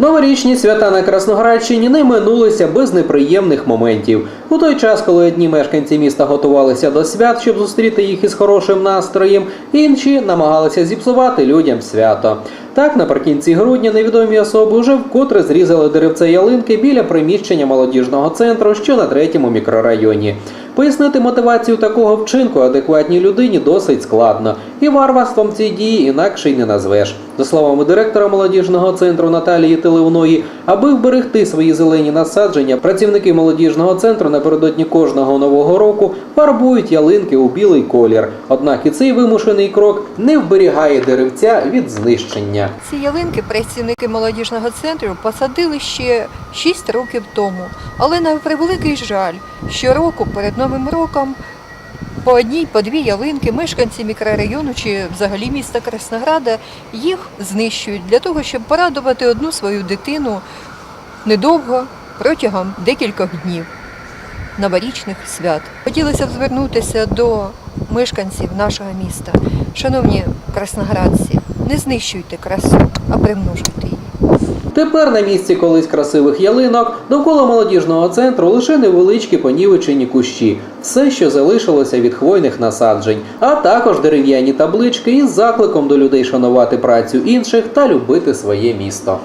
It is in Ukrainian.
Новорічні свята на Красноградщині не минулися без неприємних моментів. У той час, коли одні мешканці міста готувалися до свят, щоб зустріти їх із хорошим настроєм, інші намагалися зіпсувати людям свято. Так, наприкінці грудня невідомі особи вже вкотре зрізали деревце ялинки біля приміщення молодіжного центру, що на третьому мікрорайоні. Пояснити мотивацію такого вчинку адекватній людині досить складно, і варварством цієї дії інакше й не назвеш. За словами директора молодіжного центру Наталії Теливної, аби вберегти свої зелені насадження, працівники молодіжного центру напередодні кожного нового року фарбують ялинки у білий колір. Однак і цей вимушений крок не вберігає деревця від знищення. Ці ялинки працівники молодіжного центру посадили ще 6 років тому. Але на превеликий жаль, щороку перед Новим роком по одній, по дві ялинки мешканці мікрорайону чи взагалі міста Краснограда їх знищують для того, щоб порадувати одну свою дитину недовго протягом декількох днів новорічних свят. Хотілося б звернутися до мешканців нашого міста. Шановні красноградці, не знищуйте красу, а примножуйте її. Тепер на місці колись красивих ялинок довкола молодіжного центру лише невеличкі понівечені кущі, все, що залишилося від хвойних насаджень, а також дерев'яні таблички із закликом до людей шанувати працю інших та любити своє місто.